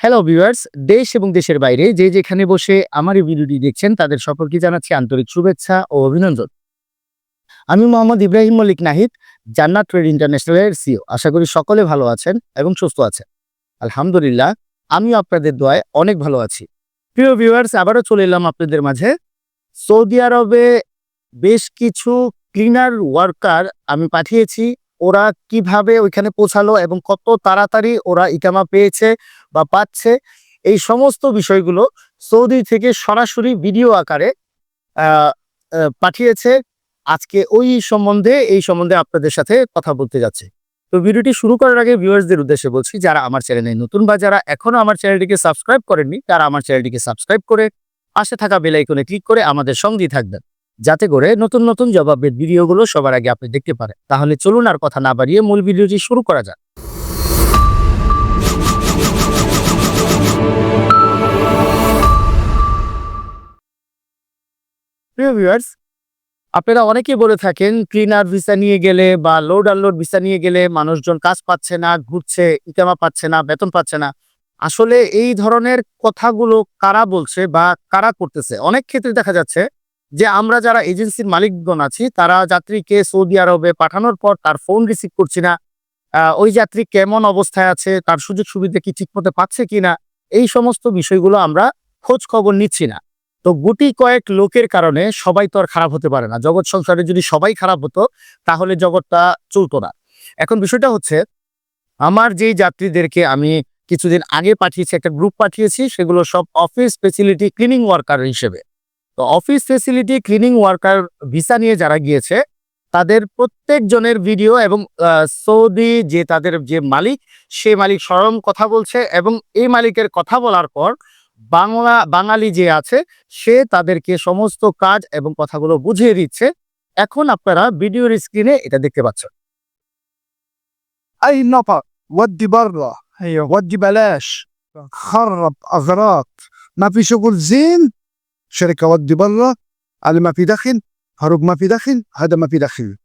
Hello viewers দেশ এবং দেশের বাইরে যে যেখানে বসে আমার এই ভিডিওটি দেখছেন, তাদের সকলকে জানাচ্ছি আন্তরিক শুভেচ্ছা ও অভিনন্দন। আমি মোহাম্মদ ইব্রাহিম মল্লিক নাহিদ, জান্নাত ট্রেড ইন্টারন্যাশনালের সিও আশা করি সকলে ভালো আছেন এবং সুস্থ আছেন। আলহামদুলিল্লাহ, আমিও আপনাদের দোয়ায় অনেক ভালো আছি। প্রিয় ভিউয়ার্স আবারও চলে এলাম আপনাদের মাঝে। সৌদি আরবে বেশ কিছু ক্লিনার ওয়ার্কার আমি পাঠিয়েছি। ওরা কীভাবে ওইখানে পৌঁছালো এবং কত তাড়াতাড়ি ওরা ইকামা পেয়েছে বা পাচ্ছে, এই সমস্ত বিষয়গুলো সৌদি থেকে সরাসরি ভিডিও আকারে পাঠিয়েছে। আজকে ওই সম্বন্ধে, এই সম্বন্ধে আপনাদের সাথে কথা বলতে যাচ্ছে। তো ভিডিওটি শুরু করার আগে ভিউয়ার্সদের উদ্দেশ্যে বলছি, যারা আমার চ্যানেলে নতুন বা যারা এখনও আমার চ্যানেলটিকে সাবস্ক্রাইব করেননি, তারা আমার চ্যানেলটিকে সাবস্ক্রাইব করে পাশে থাকা বেল আইকনে ক্লিক করে আমাদের সঙ্গেই থাকবেন। যাতে করে নতুন নতুন জবাবের ভিডিওগুলো সবার আগে আপনি দেখতে পারেন। তাহলে চলুন আর কথা না বাড়িয়ে মূল ভিডিওটি শুরু করা যাক। প্রিয় ভিউয়ার্স আপনারা অনেকেই বলে থাকেন ক্লিনার ভিসা নিয়ে গেলে বা লোড আনলোড ভিসা নিয়ে গেলে মানুষজন কাজ পাচ্ছে না, ঘুরছে, ইকামা পাচ্ছে না, বেতন পাচ্ছে না। আসলে এই ধরনের কথাগুলো কারা বলছে বা কারা করতেছে? অনেক ক্ষেত্রে দেখা যাচ্ছে যে আমরা যারা এজেন্সির মালিকগণ আছি, তারা যাত্রীকে সৌদি আরবে পাঠানোর পর তার ফোন রিসিভ করছি না। ওই যাত্রী কেমন অবস্থায় আছে, তার সুযোগ সুবিধা কি ঠিকমতো পাচ্ছে কিনা, এই সমস্ত বিষয়গুলো আমরা খোঁজ খবর নিচ্ছি না। তো গুটি কয়েক লোকের কারণে সবাই তো আর খারাপ হতে পারে না। জগৎ সংসারে যদি সবাই খারাপ হতো, তাহলে জগৎটা চলতো না। এখন বিষয়টা হচ্ছে, আমার যেই যাত্রীদেরকে আমি কিছুদিন আগে পাঠিয়েছি, একটা গ্রুপ পাঠিয়েছি, সেগুলো সব অফিস ফেসিলিটি ক্লিনিং ওয়ার্কার হিসেবে। তো office facility cleaning worker visa নিয়ে যারা গিয়েছে, তাদের প্রত্যেকজনের ভিডিও এবং সৌদি যে তাদের যে মালিক, সে মালিক সরম কথা বলছে এবং এই মালিকের কথা বলার পর বাংলা বাঙালি যে আছে সে তাদেরকে সমস্ত কাজ এবং কথাগুলো বুঝিয়ে দিচ্ছে এখন আপনারা ভিডিওর স্ক্রিনে এটা দেখতে পাচ্ছেন اي نفر ودي برا ايوه ودي بلاش خرب اغراض ما في شغل زين شركه ودي برا اللي ما في دخل هروب ما في دخل هذا ما في دخل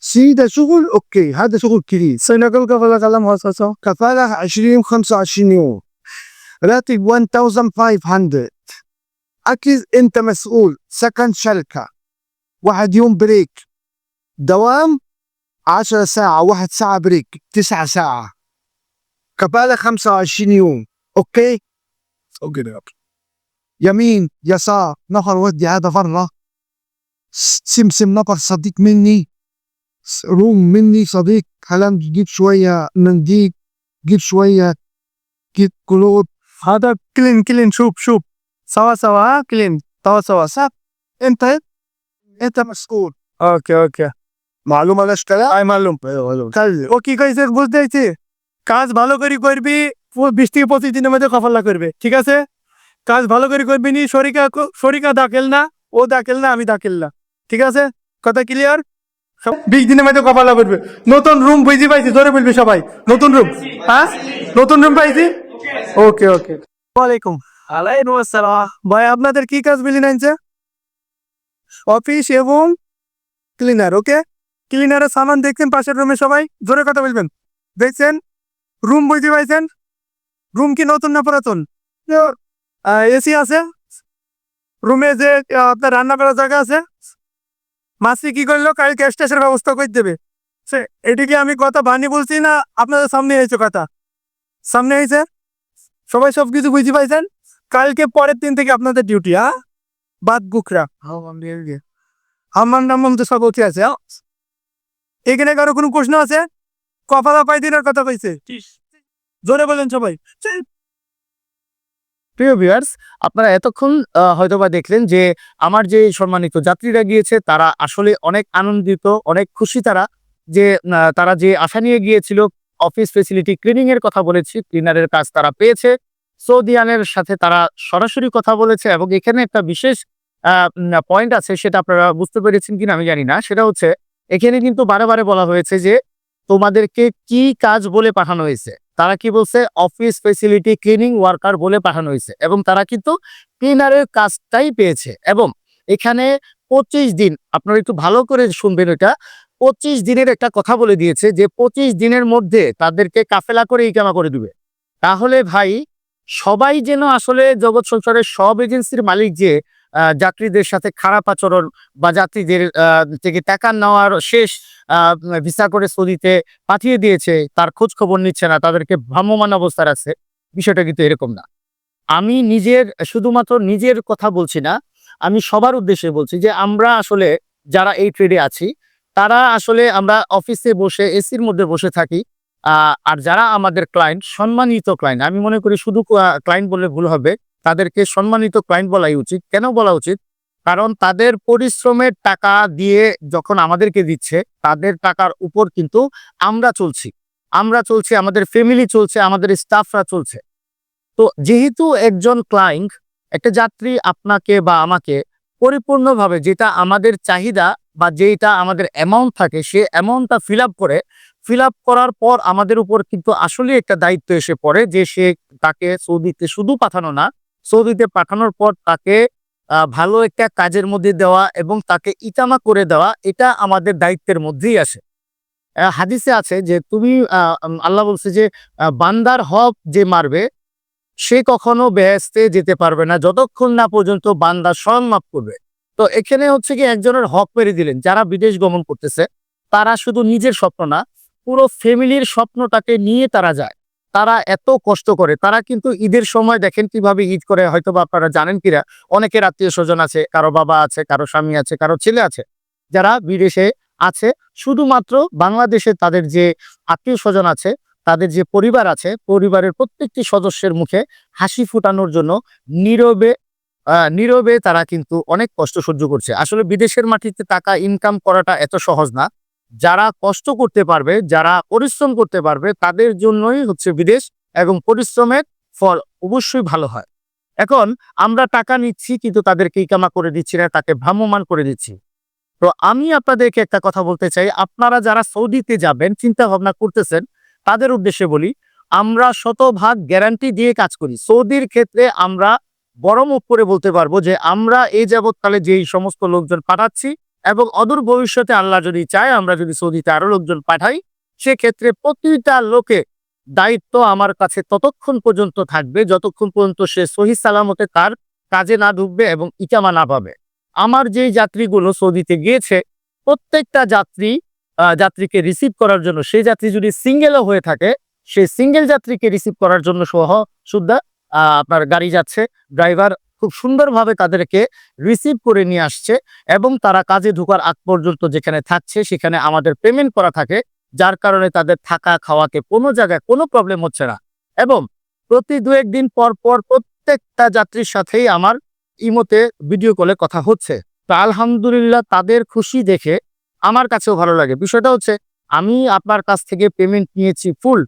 سيدة شغل اوكي هذا شغل كبير سنقول كفالة كلام هسه كفالة 20 25 يوم راتب 1500 أكيد أنت مسؤول سكن شركة. واحد يوم بريك دوام عشرة ساعة واحد ساعة بريك تسعة ساعة. كفالة خمسة وعشرين يوم. أوكي؟ أوكي يمين يسار نفر ودي هذا س- سمسم نفر صديق مني. روم مني صديق. كلام جيب شوية منديل جيب شوية. جيب كلوب. هذا كلين كلين شوف شوف سوا سوا ها كلين سوا سوا صح انت انت مسؤول اوكي اوكي معلومة ليش كلام؟ اي معلوم ايوه ও কি কইছে বুঝতে হইছে কাজ ভালো করে করবি প- বিশ থেকে পঁচিশ দিনের মধ্যে কফাল্লা করবে ঠিক আছে কাজ ভালো করে করবি নি শরিকা ক- শরিকা দাখিল না ও দাখিল না আমি দাখিল না ঠিক আছে কথা ক্লিয়ার বিশ দিনের মধ্যে কফাল্লা করবে নতুন রুম বুঝি পাইছি ধরে বলবি সবাই নতুন রুম হ্যাঁ নতুন রুম পাইছি ওকে ওকে ওয়ালাইকুম। আলাইকুম আসসালাম। ভাই আপনাদের কি কাজ বিলি নাইছে অফিস এবং ক্লিনার ওকে ক্লিনারের সামান দেখছেন পাশের রুমে সবাই? জোরে কথা বলবেন। দেখছেন? রুম বুঝতে পাইছেন? রুম কি নতুন না পুরাতন? এসি আছে। রুমে যে আপনার রান্না করার জায়গা আছে। মাসি কি করল? কাল গ্যাস ট্যাসের ব্যবস্থা করে দেবে। সে এটিকে আমি কথা বানি বলছি না আপনাদের সামনে হয়েছে কথা। সামনে হয়েছে সবাই সব কিছু বুঝতে পাইছেন কালকে পরের দিন থেকে আপনাদের ডিউটি হ্যাঁ বাদ বুকরা আমার নাম মমতা সভাপতি আছে? এখানে কারও কোনো প্রশ্ন আছে? কপালা পাই দিনের কথা কইছে? জোরে বলেন সবাই। প্রিয় ভিউয়ার্স আপনারা এতক্ষণ আহ, হয়তোবা দেখলেন যে আমার যে সম্মানিত যাত্রীরা গিয়েছে তারা আসলে অনেক আনন্দিত অনেক খুশি তারা যে তারা যে আশা নিয়ে গিয়েছিল অফিস ফেসিলিটি ক্লিনিং এর কথা বলেছি ক্লিনারের কাজ তারা পেয়েছে। সৌদিয়ানের সাথে তারা সরাসরি কথা বলেছে এবং এখানে একটা বিশেষ পয়েন্ট আছে, সেটা আপনারা বুঝতে পেরেছেন কিনা আমি জানি না। সেটা হচ্ছে, এখানে কিন্তু বারে বারে বলা হয়েছে যে, তোমাদেরকে কি কাজ বলে পাঠানো হয়েছে? তারা কি বলছে? অফিস ফেসিলিটি ক্লিনিং ওয়ার্কার বলে পাঠানো হয়েছে। এবং তারা কিন্তু ক্লিনারের কাজটাই পেয়েছে। এবং এখানে পঁচিশ দিন, আপনারা একটু ভালো করে শুনবেন এটা পঁচিশ দিনের একটা কথা বলে দিয়েছে যে পঁচিশ দিনের মধ্যে তাদেরকে কাফেলা করে ইকামা করে দিবে। তাহলে ভাই, সবাই যেন আসলে জগৎ সংসারের সব এজেন্সির মালিক যে যাত্রীদের সাথে খারাপ আচরণ বা যাত্রীদের থেকে টাকা নেওয়ার শেষ ভিসা করে সৌদিতে পাঠিয়ে দিয়েছে, তার খোঁজ খবর নিচ্ছে না, তাদেরকে ভ্রাম্যমান অবস্থার আছে বিষয়টা কিন্তু এরকম না। আমি নিজের, শুধুমাত্র নিজের কথা বলছি না, আমি সবার উদ্দেশ্যে বলছি যে আমরা আসলে যারা এই ট্রেডে আছি তারা আসলে আমরা অফিসে বসে, এসির মধ্যে বসে থাকি। আর যারা আমাদের ক্লায়েন্ট সম্মানিত ক্লায়েন্ট আমি মনে করি শুধু ক্লায়েন্ট বলে ভুল হবে। তাদেরকে সম্মানিত ক্লায়েন্ট বলাই উচিত। কেন বলা উচিত? কারণ তাদের পরিশ্রমের টাকা দিয়ে যখন আমাদেরকে দিচ্ছে, তাদের টাকার উপর কিন্তু আমরা চলছি। আমরা চলছি, আমাদের ফ্যামিলি চলছে, আমাদের স্টাফরা চলছে। তো যেহেতু একজন ক্লায়েন্ট একটা যাত্রী আপনাকে বা আমাকে পরিপূর্ণভাবে যেটা আমাদের চাহিদা বা যেটা আমাদের অ্যামাউন্ট থাকে, সে অ্যামাউন্টটা ফিল করে ফিল করার পর আমাদের উপর কিন্তু আসলে একটা দায়িত্ব এসে পড়ে যে সে তাকে সৌদিতে শুধু পাঠানো না, সৌদিতে পাঠানোর পর তাকে ভালো একটা কাজের মধ্যে দেওয়া এবং তাকে ইতামা করে দেওয়া, এটা আমাদের দায়িত্বের মধ্যেই আসে হাদিসে আছে যে তুমি আল্লাহ বলছে যে বান্দার হক যে মারবে, সে কখনো বেহেস্তে যেতে পারবে না, যতক্ষণ না পর্যন্ত বান্দা স্বয়ং মাফ করবে। তো এখানে হচ্ছে কি একজনের হক মেরে দিলেন, যারা বিদেশ গমন করতেছে, তারা শুধু নিজের স্বপ্ন না, পুরো ফ্যামিলির স্বপ্নটাকে নিয়ে তারা যায়। তারা এত কষ্ট করে, তারা কিন্তু ঈদের সময় দেখেন কীভাবে ঈদ করে হয়তো বা আপনারা জানেন কিরা অনেকের আত্মীয় স্বজন আছে, কারও বাবা আছে, কারও স্বামী আছে, কারও ছেলে আছে, যারা বিদেশে আছে, শুধুমাত্র বাংলাদেশে তাদের যে আত্মীয় স্বজন আছে, তাদের যে পরিবার আছে, পরিবারের প্রত্যেকটি সদস্যের মুখে হাসি ফুটানোর জন্য নীরবে নীরবে তারা কিন্তু অনেক কষ্ট সহ্য করছে। আসলে বিদেশের মাটিতে টাকা ইনকাম করাটা এত সহজ না। যারা কষ্ট করতে পারবে, যারা পরিশ্রম করতে পারবে, তাদের জন্যই হচ্ছে বিদেশ এবং পরিশ্রমের ফল অবশ্যই ভালো হয়। এখন আমরা টাকা নিচ্ছি কিন্তু তাদেরকে ইকামা করে দিচ্ছি না, তাকে ভ্রাম্যমান করে দিচ্ছি। তো আমি আপনাদেরকে একটা কথা বলতে চাই, আপনারা যারা সৌদিতে যাবেন চিন্তা ভাবনা করতেছেন, তাদের উদ্দেশ্যে বলি, আমরা শতভাগ গ্যারান্টি দিয়ে কাজ করি। সৌদির ক্ষেত্রে আমরা মুখ করে বলতে পারব যে আমরা এই যাবৎকালে যেই সমস্ত লোকজন পাঠাচ্ছি এবং অদূর ভবিষ্যতে আল্লাহ যদি চায়, আমরা যদি সৌদিতে আরও লোকজন পাঠাই, সেক্ষেত্রে প্রতিটা লোকে দায়িত্ব আমার কাছে ততক্ষণ পর্যন্ত থাকবে, যতক্ষণ পর্যন্ত সে সহি সালামতে তার কাজে না ঢুকবে এবং ইকামা না পাবে। আমার যেই যাত্রীগুলো সৌদিতে গিয়েছে, প্রত্যেকটা যাত্রী যাত্রীকে রিসিভ করার জন্য, সেই যাত্রী যদি সিঙ্গেলও হয়ে থাকে, সেই সিঙ্গেল যাত্রীকে রিসিভ করার জন্য সহ, সুদ্ধা আপনার গাড়ি যাচ্ছে ড্রাইভার খুব সুন্দরভাবে তাদেরকে রিসিভ করে নিয়ে আসছে এবং তারা কাজে ঢোকার আগ পর্যন্ত যেখানে থাকছে সেখানে আমাদের পেমেন্ট করা থাকে, যার কারণে তাদের থাকা খাওয়াকে কোনো জায়গায় কোনো প্রবলেম হচ্ছে না। এবং প্রতি দু একদিন পর পর প্রত্যেকটা যাত্রীর সাথেই আমার ইমোতে ভিডিও কলে কথা হচ্ছে। তা আলহামদুলিল্লাহ তাদের খুশি দেখে আমার কাছেও ভালো লাগে। বিষয়টা হচ্ছে, আমি আপনার কাছ থেকে পেমেন্ট নিয়েছি ফুল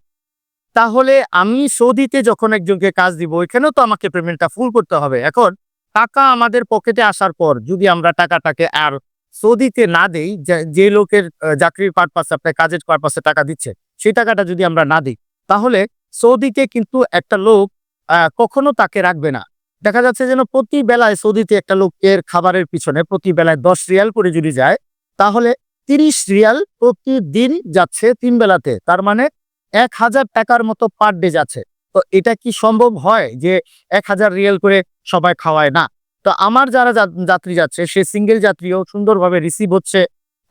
তাহলে আমি সৌদিতে যখন একজনকে কাজ দিব, ওইখানেও তো আমাকে পেমেন্টটা ফুল করতে হবে। এখন টাকা আমাদের পকেটে আসার পর যদি আমরা টাকাটাকে আর সৌদিতে না দেই, যে- লোকের চাকরির পারপাসে আপনার কাজের পারপাসে টাকা দিচ্ছে, সেই টাকাটা যদি আমরা না দিই, তাহলে সৌদিতে কিন্তু একটা লোক কখনো তাকে রাখবে না। দেখা যাচ্ছে যেন প্রতি বেলায় সৌদিতে একটা লোকের খাবারের পিছনে প্রতি বেলায় দশ রিয়াল করে যদি যায়, তাহলে তিরিশ রিয়াল প্রতিদিন যাচ্ছে তিন বেলাতে। তার মানে এক হাজার টাকার মতো পার ডে যাচ্ছে। তো এটা কি সম্ভব হয় যে এক হাজার রিয়েল করে সবাই খাওয়ায় না? তো আমার যারা যাত্রী যাচ্ছে, সে সিঙ্গেল যাত্রীও সুন্দরভাবে রিসিভ হচ্ছে।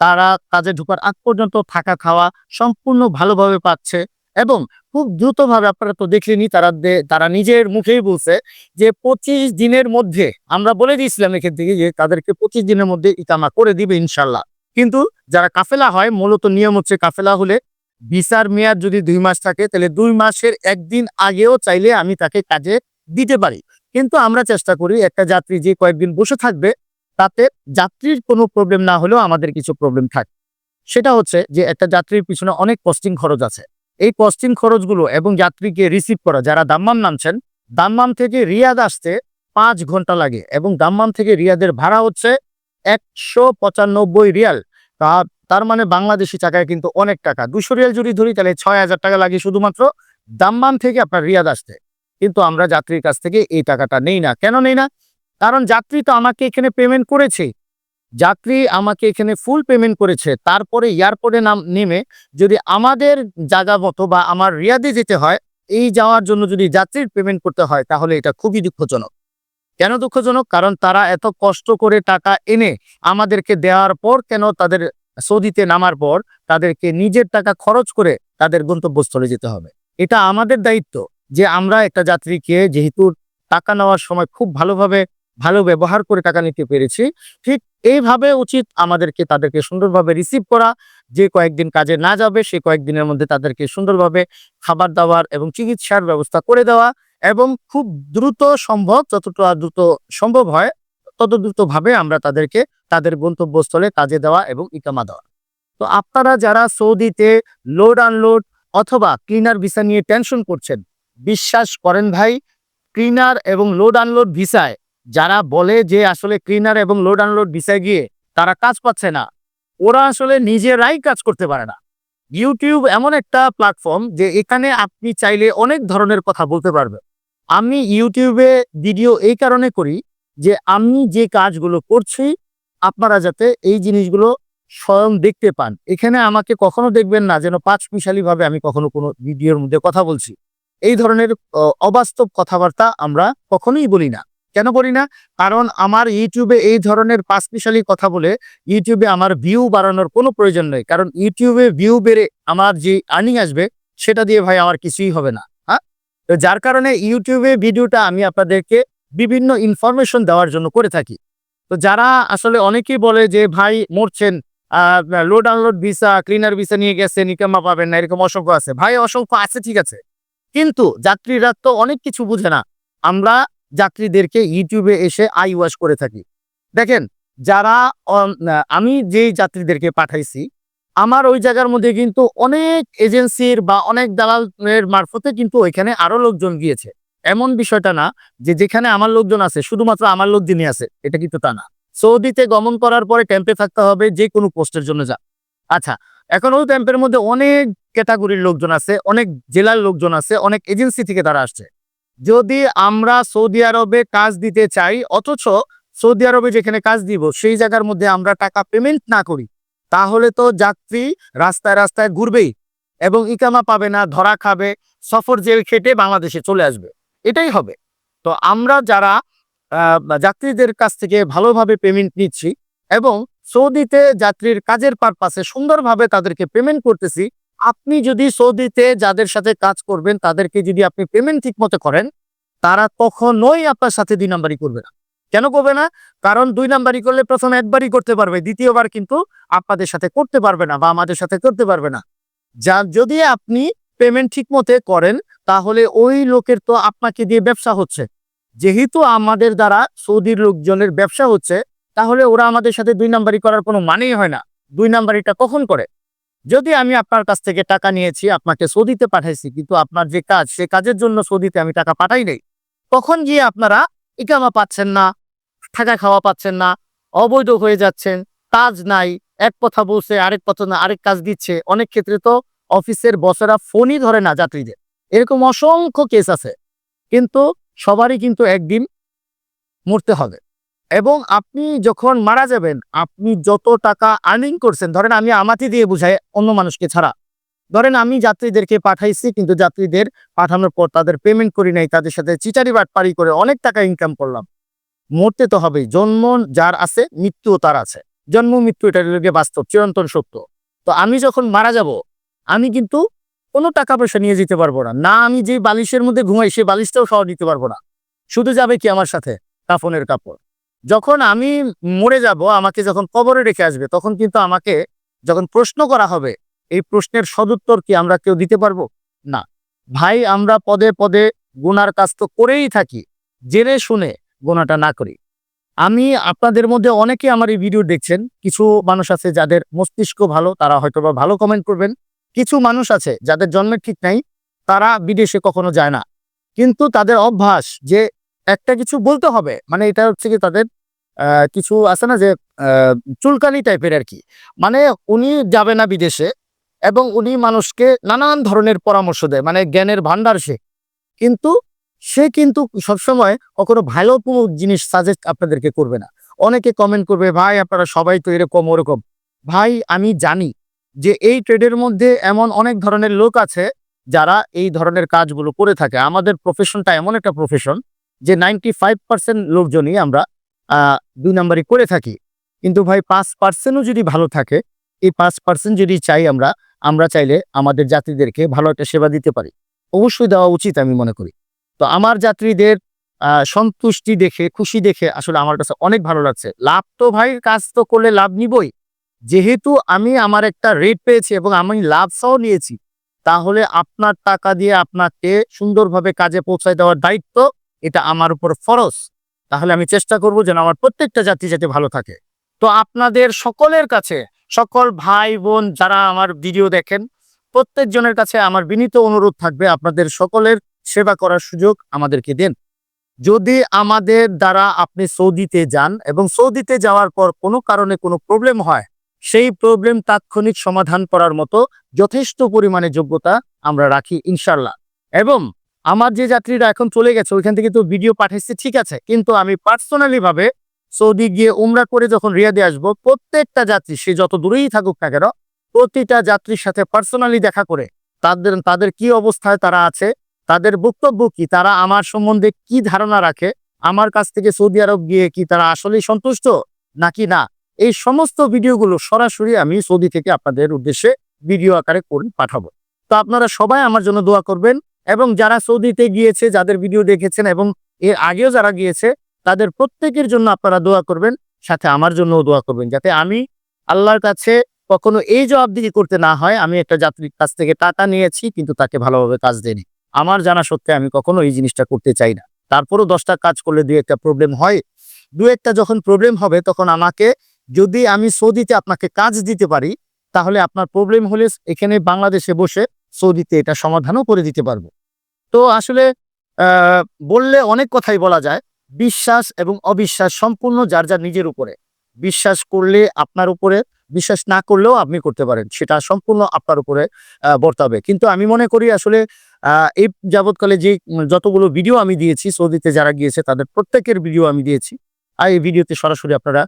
তারা কাজে ঢুকার আগ পর্যন্ত থাকা খাওয়া সম্পূর্ণ ভালোভাবে পাচ্ছে এবং খুব দ্রুতভাবে আপনারা তো দেখলেনি তারা তারা নিজের মুখেই বলছে যে পঁচিশ দিনের মধ্যে, আমরা বলে দিয়েছিলাম এখান থেকে যে তাদেরকে পঁচিশ দিনের মধ্যে ইকামা করে দিবে ইনশাল্লাহ। কিন্তু যারা কাফেলা হয়, মূলত নিয়ম হচ্ছে কাফেলা হলে ভিসার মেয়াদ যদি দুই মাস থাকে, তাহলে দুই মাসের একদিন আগেও চাইলে আমি তাকে কাজে দিতে পারি। কিন্তু আমরা চেষ্টা করি একটা যাত্রী যে কয়েকদিন বসে থাকবে, তাতে যাত্রীর কোনো প্রবলেম না হলেও আমাদের কিছু প্রবলেম থাকে। সেটা হচ্ছে যে একটা যাত্রীর পিছনে অনেক কস্টিং খরচ আছে। এই কস্টিং খরচগুলো এবং যাত্রীকে রিসিভ করা, যারা দাম্মাম নামছেন, দাম্মাম থেকে রিয়াদ আসতে পাঁচ ঘণ্টা লাগে এবং দাম্মাম থেকে রিয়াদের ভাড়া হচ্ছে একশো পঁচানব্বই রিয়াল। তা তার মানে বাংলাদেশি টাকায় কিন্তু অনেক টাকা। দুশো রিয়াল যদি ধরি, তাহলে ছয় হাজার টাকা লাগে শুধুমাত্র। দাম্মাম থেকে আপনার রিয়াদ আসতে। কিন্তু আমরা যাত্রীর কাছ থেকে এই টাকাটা নেই না। কেন নেই না? কারণ যাত্রী তো আমাকে এখানে পেমেন্ট করেছে। যাত্রী আমাকে এখানে ফুল পেমেন্ট করেছে। তারপরে এয়ারপোর্টে নাম, নেমে যদি আমাদের জায়গা মতো বা আমার রিয়াদে যেতে হয়, এই যাওয়ার জন্য যদি যাত্রীর পেমেন্ট করতে হয়, তাহলে এটা খুবই দুঃখজনক। কেন দুঃখজনক? কারণ তারা এত কষ্ট করে টাকা এনে আমাদেরকে দেওয়ার পর কেন তাদের সৌদিতে নামার পর তাদেরকে নিজের টাকা খরচ করে তাদের গন্তব্যস্থলে যেতে হবে। এটা আমাদের দায়িত্ব যে আমরা একটা যাত্রীকে যেহেতু টাকা নেওয়ার সময় খুব ভালোভাবে, ভালো ব্যবহার করে টাকা নিতে পেরেছি, ঠিক এইভাবে উচিত আমাদেরকে তাদেরকে সুন্দরভাবে রিসিভ করা, যে কয়েকদিন কাজে না যাবে সে কয়েকদিনের মধ্যে তাদেরকে সুন্দরভাবে খাবার দাবার এবং চিকিৎসার ব্যবস্থা করে দেওয়া এবং খুব দ্রুত সম্ভব, যতটা দ্রুত সম্ভব হয় তত দ্রুতভাবে আমরা তাদেরকে তাদের গন্তব্যস্থলে কাজে দেওয়া এবং ইকামা দেওয়া। তো আপনারা যারা সৌদিতে লোড আনলোড অথবা ক্লিনার ভিসা নিয়ে টেনশন করছেন, বিশ্বাস করেন ভাই ক্লিনার এবং লোড আনলোড ভিসায় যারা বলে যে আসলে ক্লিনার এবং লোড আনলোড ভিসায় গিয়ে তারা কাজ পাচ্ছে না, ওরা আসলে নিজেরাই কাজ করতে পারে না। ইউটিউব এমন একটা প্ল্যাটফর্ম যে এখানে আপনি চাইলে অনেক ধরনের কথা বলতে পারবেন। আমি ইউটিউবে ভিডিও এই কারণে করি যে আমি যে কাজগুলো করছি, আপনারা যাতে এই জিনিসগুলো স্বয়ং দেখতে পান। এখানে আমাকে কখনো দেখবেন না যেন পাঁচ মিশালি ভাবে আমি কখনো কোনো ভিডিওর মধ্যে কথা বলছি। এই ধরনের অবাস্তব কথাবার্তা আমরা কখনোই বলি না। কেন বলি না? কারণ আমার ইউটিউবে এই ধরনের পাঁচ মিশালি কথা বলে ইউটিউবে আমার ভিউ বাড়ানোর কোনো প্রয়োজন নেই। কারণ ইউটিউবে ভিউ বেড়ে আমার যে আর্নিং আসবে, সেটা দিয়ে ভাই আমার কিছুই হবে না। হ্যাঁ? তো যার কারণে ইউটিউবে ভিডিওটা আমি আপনাদেরকে বিভিন্ন ইনফরমেশন দেওয়ার জন্য করে থাকি। তো যারা আসলে অনেকেই বলে যে, ভাই, মরছেন load unload visa cleaner visa নিয়ে গেছে, নিকামা পাবেন না, এরকম অসংখ্য আছে। ভাই, অসংখ্য আছে, ঠিক আছে। কিন্তু যাত্রীরা তো অনেক কিছু বুঝে না। আমরা যাত্রীদেরকে ইউটিউবে এসে আই ওয়াশ করে থাকি। দেখেন, যারা আমি যেই যাত্রীদেরকে পাঠাইছি, আমার ওই জায়গার মধ্যে কিন্তু অনেক এজেন্সির বা অনেক দালালের মারফতে কিন্তু ওইখানে আরও লোকজন গিয়েছে। এমন বিষয়টা না যে যেখানে আমার লোকজন আছে, শুধুমাত্র আমার লোকজনই আছে, এটা কিন্তু তা না। সৌদিতে গমন করার পরে ক্যাম্পে থাকতে হবে, যে কোনো পোস্টের জন্য যা। আচ্ছা এখন ওই ক্যাম্পের মধ্যে অনেক ক্যাটাগরির লোকজন আছে, অনেক জেলার লোকজন আছে, অনেক এজেন্সি থেকে তারা আসছে। যদি আমরা সৌদি আরবে কাজ দিতে চাই, অথচ সৌদি আরবে যেখানে কাজ দিব, সেই জায়গার মধ্যে আমরা টাকা পেমেন্ট না করি, তাহলে তো যাত্রী রাস্তায় রাস্তায় ঘুরবেই এবং ইকামা পাবে না, ধরা খাবে, সফর জেল খেটে বাংলাদেশে চলে আসবে। এটাই হবে। তো আমরা যারা যাত্রীদের কাছ থেকে ভালোভাবে পেমেন্ট নিচ্ছি এবং সৌদিতে যাত্রীর কাজের পারপাসে সুন্দরভাবে তাদেরকে পেমেন্ট করতেছি, আপনি যদি সৌদিতে যাদের সাথে কাজ করবেন, তাদেরকে যদি আপনি পেমেন্ট ঠিক মতো করেন, তারা কখনোই আপনার সাথে দুই নাম্বারই করবে না। কেন করবে না? কারণ দুই নাম্বারই করলে প্রথম একবারই করতে পারবে, দ্বিতীয়বার কিন্তু আপনাদের সাথে করতে পারবে না বা আমাদের সাথে করতে পারবে না। যা, যদি আপনি পেমেন্ট ঠিক মতে করেন, তাহলে ওই লোকের তো আপনাকে দিয়ে ব্যবসা হচ্ছে। যেহেতু আমাদের দ্বারা সৌদির লোকজনের ব্যবসা হচ্ছে, তাহলে ওরা আমাদের সাথে দুই নাম্বারি করার কোনো মানেই হয় না। দুই নাম্বারিটা কখন করে? যদি আমি আপনার কাছ থেকে টাকা নিয়েছি, আপনাকে সৌদিতে পাঠাইছি, কিন্তু আপনার যে কাজ, সে কাজের জন্য সৌদিতে আমি টাকা পাঠাই নাই, তখন গিয়ে আপনারা ইকামা পাচ্ছেন না, থাকা খাওয়া পাচ্ছেন না, অবৈধ হয়ে যাচ্ছেন, কাজ নাই, এক কথা বলছে, আরেক কথা না, আরেক কাজ দিচ্ছে। অনেক ক্ষেত্রে তো অফিসের বসেরা ফোনই ধরে না যাত্রীদের। এরকম অসংখ্য কেস আছে। কিন্তু সবারই কিন্তু একদিন মরতে হবে। এবং আপনি যখন মারা যাবেন, আপনি যত টাকা আর্নিং করছেন, ধরেন আমি আমাতি দিয়ে বুঝাই অন্য মানুষকে ছাড়া। ধরেন আমি যাত্রীদেরকে পাঠাইছি, কিন্তু যাত্রীদের পাঠানোর পর তাদের পেমেন্ট করি নাই, তাদের সাথে চিটারি বাটপারি করে অনেক টাকা ইনকাম করলাম। মরতে তো হবেই। জন্ম যার আছে, মৃত্যুও তার আছে। জন্ম, মৃত্যু, এটা বাস্তব, চিরন্তন সত্য। তো আমি যখন মারা যাব আমি কিন্তু কোনো টাকা পয়সা নিয়ে যেতে পারব না। না, আমি যে বালিশের মধ্যে ঘুমাই সেই বালিশটাও সহ নিতে পারব না। শুধু যাবে কি আমার সাথে? কাফনের কাপড়। যখন আমি মরে যাব, আমাকে যখন কবরে রেখে আসবে, তখন কিন্তু আমাকে যখন প্রশ্ন করা হবে, এই প্রশ্নের সদুত্তর কি আমরা কেউ দিতে পারব? না। ভাই, আমরা পদে পদে গুনার কাজ তো করেই থাকি। জেনে শুনে গোনাটা না করি। আমি আপনাদের মধ্যে অনেকে আমার এই ভিডিও দেখছেন। কিছু মানুষ আছে যাদের মস্তিষ্ক ভালো, তারা হয়তো ভালো কমেন্ট করবেন। কিছু মানুষ আছে যাদের জন্মের ঠিক নাই, তারা বিদেশে কখনো যায় না। কিন্তু তাদের অভ্যাস যে একটা কিছু বলতে হবে মানে এটা হচ্ছে কি তাদের কিছু আছে না যে চুলকানি টাইপের আর কি। মানে উনি যাবে না বিদেশে এবং উনি মানুষকে নানান ধরনের পরামর্শ দেয় মানে জ্ঞানের ভান্ডার সে। কিন্তু সে কিন্তু সবসময় কখনো ভালো কোনো জিনিস সাজেস্ট আপনাদেরকে করবে না। অনেকে কমেন্ট করবে, ভাই, আপনারা সবাই তো এরকম ওরকম। ভাই, আমি জানি। যে এই ট্রেডের মধ্যে এমন অনেক ধরনের লোক আছে যারা এই ধরনের কাজগুলো করে থাকে। আমাদের প্রফেশনটা এমন একটা প্রফেশন যে নাইনটি ফাইভ পার্সেন্ট লোকজনই আমরা দুই নাম্বারই করে থাকি। কিন্তু ভাই পাঁচ পার্সেন্টও যদি ভালো থাকে, এই পাঁচ পার্সেন্ট যদি চাই আমরা আমরা চাইলে আমাদের যাত্রীদেরকে ভালো একটা সেবা দিতে পারি। অবশ্যই দেওয়া উচিত আমি মনে করি। তো আমার যাত্রীদের সন্তুষ্টি দেখে, খুশি দেখে আসলে আমার কাছে অনেক ভালো লাগছে। লাভ তো ভাই, কাজ তো করলে লাভ নিবই। যেহেতু আমি আমার একটা রেট পেয়েছি এবং আমি লাভ সহ নিয়েছি, তাহলে আপনার টাকা দিয়ে আপনাকে সুন্দরভাবে কাজে পৌঁছায় দেওয়ার দায়িত্ব, এটা আমার উপর ফরজ। তাহলে আমি চেষ্টা করব যেন আমার প্রত্যেকটা জাতি যাতে ভালো থাকে। তো আপনাদের সকলের কাছে, সকল ভাই, বোন যারা আমার ভিডিও দেখেন, প্রত্যেকজনের কাছে আমার বিনীত অনুরোধ থাকবে, আপনাদের সকলের সেবা করার সুযোগ আমাদেরকে দেন। যদি আমাদের দ্বারা আপনি সৌদিতে যান এবং সৌদিতে যাওয়ার পর কোনো কারণে কোনো প্রবলেম হয় সেই প্রবলেম তাৎক্ষণিক সমাধান করার মতো যথেষ্ট পরিমাণে যোগ্যতা আমরা রাখি ইনশাল্লাহ এবং আমার যে যাত্রীরা এখন চলে গেছে, ওইখান থেকে তো ভিডিও পাঠাইছে, ঠিক আছে। কিন্তু আমি পার্সোনালি ভাবে সৌদি গিয়ে উমরা করে যখন রিয়াদে আসব, প্রত্যেকটা যাত্রী, সে যত দূরেই থাকুক না কেন, প্রতিটা যাত্রীর সাথে পার্সোনালি দেখা করে, তাদের তাদের কি অবস্থায় তারা আছে, তাদের বক্তব্য কি, তারা আমার সম্বন্ধে কি ধারণা রাখে, আমার কাছ থেকে সৌদি আরব গিয়ে কি তারা আসলেই সন্তুষ্ট, নাকি না? এই সমস্ত ভিডিওগুলো সরাসরি আমি সৌদি থেকে আপনাদের উদ্দেশ্যে ভিডিও আকারে করে পাঠাবো। তো আপনারা সবাই আমার জন্য দোয়া করবেন এবং যারা সৌদিতে গিয়েছে, যাদের ভিডিও দেখেছেন এবং এর আগেও যারা গিয়েছে, তাদের প্রত্যেকের জন্য আপনারা দোয়া করবেন, সাথে আমার জন্যও দোয়া করবেন, যাতে আমি আল্লাহর কাছে কখনো এই জবাবদিহি করতে না হয়, আমি একটা যাত্রীর কাছ থেকে টাকা নিয়েছি, কিন্তু তাকে ভালোভাবে কাজ দেয়নি। আমার জানা সত্ত্বে আমি কখনো এই জিনিসটা করতে চাই না। তারপরও দশটা কাজ করলে দু একটা প্রবলেম হয়। দু একটা যখন প্রবলেম হবে, তখন আমাকে যদি আমি সৌদিতে আপনাকে কাজ দিতে পারি, তাহলে আপনার প্রবলেম হলে এখানে বাংলাদেশে বসে সৌদিতে এটা সমাধানও করে দিতে পারব। তো আসলে বললে অনেক কথাই বলা যায়। বিশ্বাস এবং অবিশ্বাস সম্পূর্ণ যার যার নিজের উপরে। বিশ্বাস করলে আপনার উপরে, বিশ্বাস না করলেও আপনি করতে পারেন। সেটা সম্পূর্ণ আপনার উপরে বর্তাবে। কিন্তু আমি মনে করি আসলে এই যাবৎকালে যে যতগুলো ভিডিও আমি দিয়েছি সৌদিতে যারা গিয়েছে, তাদের প্রত্যেকের ভিডিও আমি দিয়েছি। এই ভিডিওতে সরাসরি আপনারা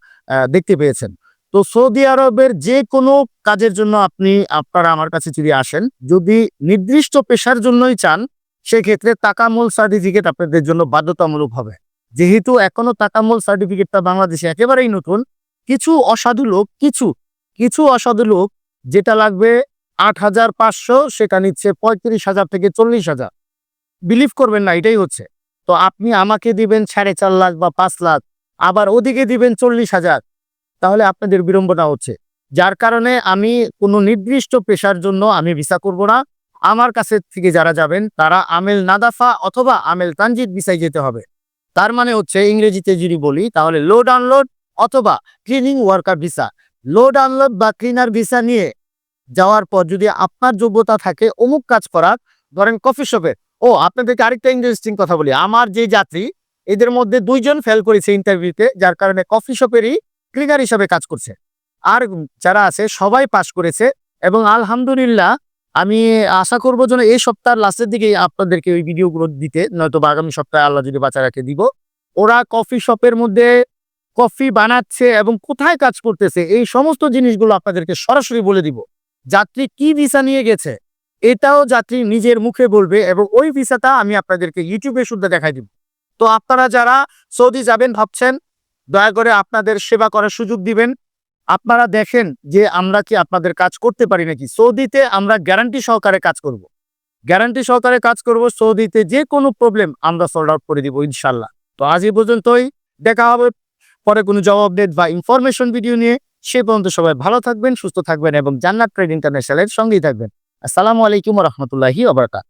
দেখতে পেয়েছেন। তো সৌদি আরবের যে কোনো কাজের জন্য আপনি, আপনারা আমার কাছে যদি আসেন, যদি নির্দিষ্ট পেশার জন্যই চান, সেক্ষেত্রে তাকামূল সার্টিফিকেট আপনাদের জন্য বাধ্যতামূলক হবে। যেহেতু এখনও তাকামূল সার্টিফিকেটটা বাংলাদেশে একেবারেই নতুন, কিছু অসাধু লোক, কিছু কিছু অসাধু লোক যেটা লাগবে আট হাজার পাঁচশো, সেটা নিচ্ছে পঁয়ত্রিশ হাজার থেকে চল্লিশ হাজার। বিলিভ করবেন না, এটাই হচ্ছে। তো আপনি আমাকে দিবেন সাড়ে চার লাখ বা পাঁচ লাখ আবার ওদিকে দিবেন চল্লিশ হাজার। তাহলে আপনাদের বিড়ম্বনা হচ্ছে। যার কারণে আমি কোনো নির্দিষ্ট পেশার জন্য আমি ভিসা করব না। আমার কাছে থেকে যারা যাবেন, তারা আমেল নাদাফা অথবা আমেল তানজিদ ভিসায় যেতে হবে। তার মানে হচ্ছে ইংরেজিতে যদি বলি, তাহলে লো ডাউনলোড অথবা cleaning worker visa. Load unload বা ক্লিনার ভিসা নিয়ে যাওয়ার পর যদি আপনার যোগ্যতা থাকে, অমুক কাজ করার, ধরেন কফি শপে। ও, আপনাদেরকে আরেকটা ইন্টারেস্টিং কথা বলি। আমার যে যাত্রী এদের মধ্যে দুইজন ফেল করেছে ইন্টারভিউতে যার কারণে কফি শপেরই ক্লিনার হিসাবে কাজ করছে। আর যারা আছে, সবাই পাশ করেছে এবং আলহামদুলিল্লাহ আমি আশা করব যেন এই সপ্তাহের লাস্টের দিকে আপনাদেরকে ওই ভিডিওগুলো দিতে নয়তো আগামী সপ্তাহে আল্লাহ যদি বাঁচা রাখে দিব। ওরা কফি শপের মধ্যে কফি বানাচ্ছে এবং কোথায় কাজ করতেছে, এই সমস্ত জিনিসগুলো আপনাদেরকে সরাসরি বলে দিব। যাত্রী কি ভিসা নিয়ে গেছে, এটাও যাত্রী নিজের মুখে বলবে এবং ওই ভিসাটা আমি আপনাদেরকে ইউটিউবে শুদ্ধ দেখাই দিব। তো আপনারা যারা সৌদি যাবেন ভাবছেন, দয়া করে আপনাদের সেবা করার সুযোগ দিবেন। আপনারা দেখেন যে আমরা কি আপনাদের কাজ করতে পারি নাকি? সৌদিতে আমরা গ্যারান্টি সহকারে কাজ করব। গ্যারান্টি সহকারে কাজ করব, সৌদিতে যে কোনো প্রবলেম আমরা সল্ভ আউট করে দিব ইনশাল্লাহ তো আজ এই পর্যন্তই, দেখা হবে পরে কোনো জবাব আপডেট বা ইনফরমেশন ভিডিও নিয়ে। সে পর্যন্ত সবাই ভালো থাকবেন, সুস্থ থাকবেন এবং জান্নাত ট্রেড ইন্টারন্যাশনালের সঙ্গেই থাকবেন। আসসালামু আলাইকুম রহমতুল্লাহি আবরকাত